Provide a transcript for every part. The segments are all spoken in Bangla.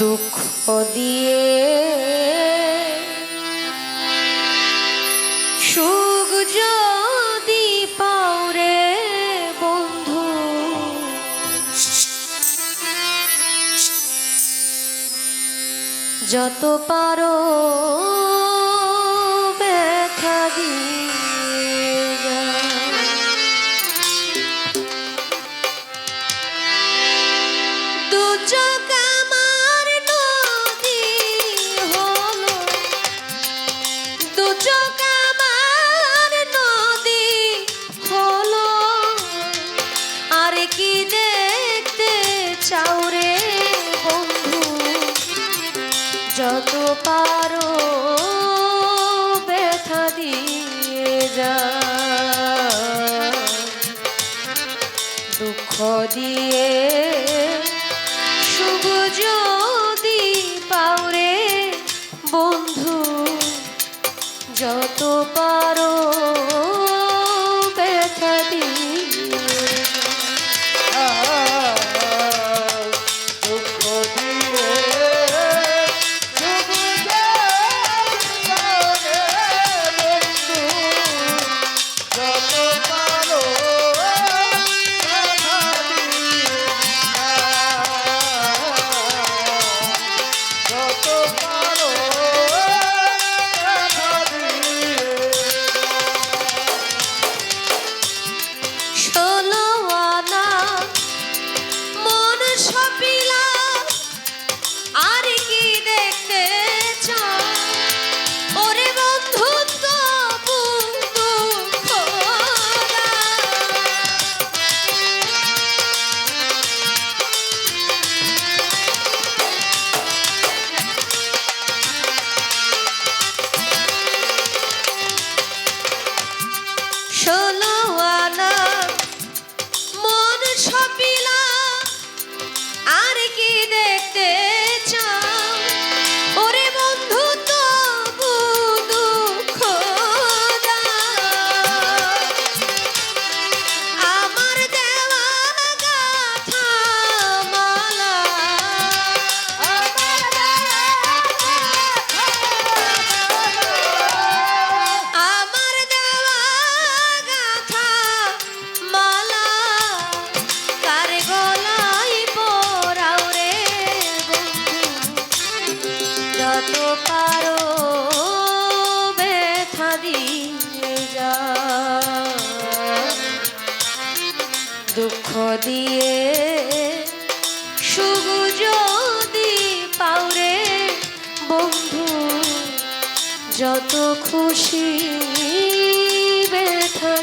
দুঃখ দিয়ে। সুখ যদি পাওরে বন্ধু যত পারো দিয়ে শুভ যদি পাওরে বন্ধু যত পারো যত খুশি ব্যথা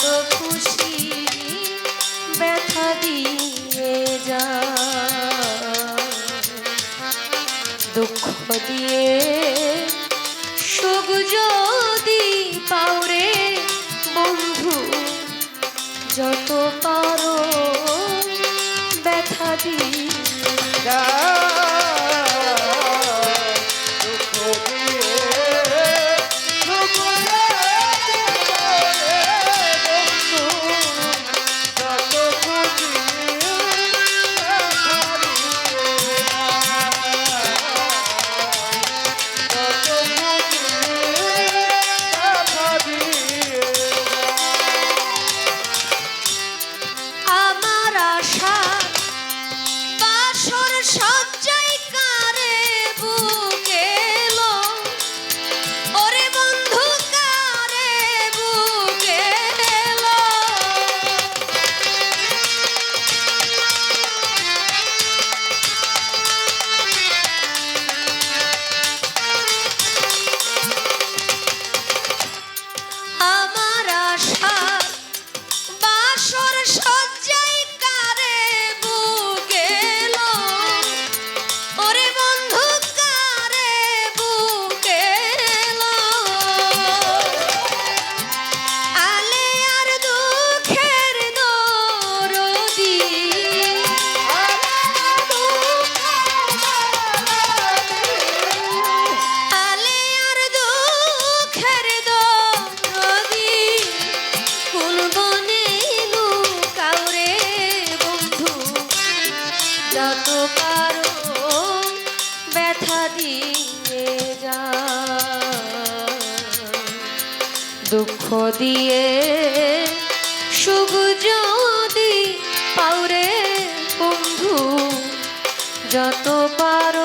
Thank. দিয়ে যা দুঃখ দিয়ে সুখ যদি পাউরে বন্ধু যত পারো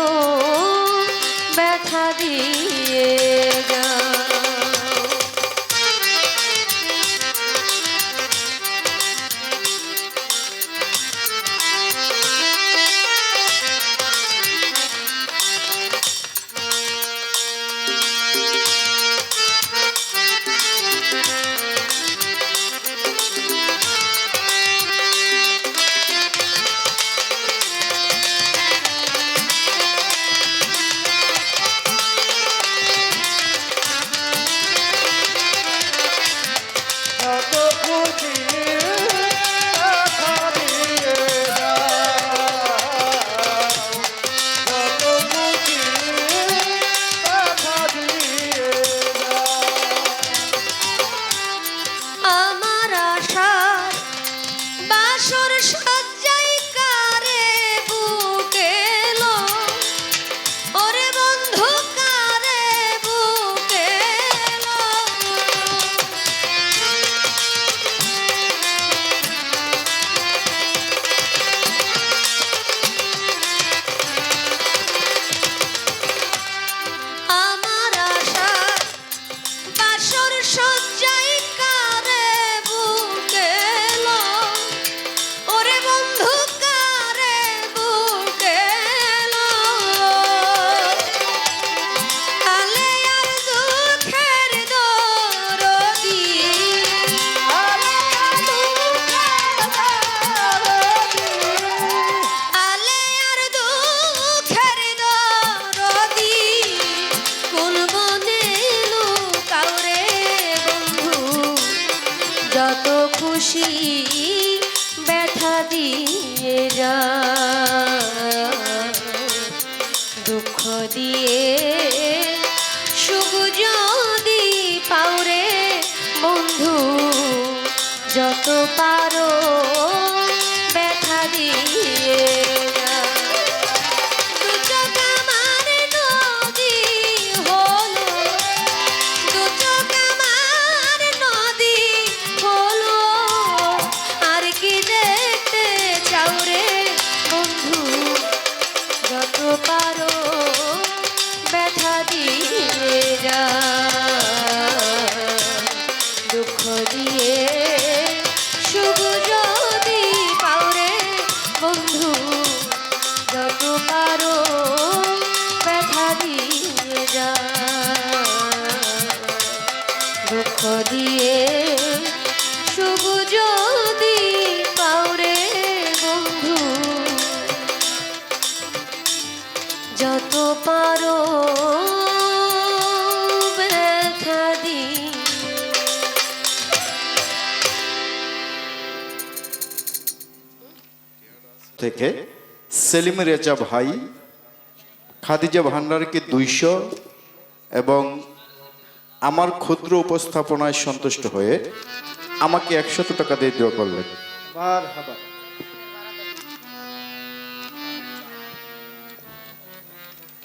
কত খুশি ব্যথা দিয়ে যা দুঃখ দিয়ে সুখ যদি পাওরে বন্ধু যত পারো কারও ব্যথা দিয়ে যা দুঃখ দিয়ে শুভ যদি পাওরে বন্ধু, যত কারও ব্যথা দিয়ে যা দুঃখ দিয়ে শুভ থেকে সেলিম রেজা ভাই, খাদিজা ভান্ডারকে দুইশো এবং আমার ক্ষুদ্র উপস্থাপনায় সন্তুষ্ট হয়ে আমাকে একশত টাকা দিয়ে দেওয়া করলেন।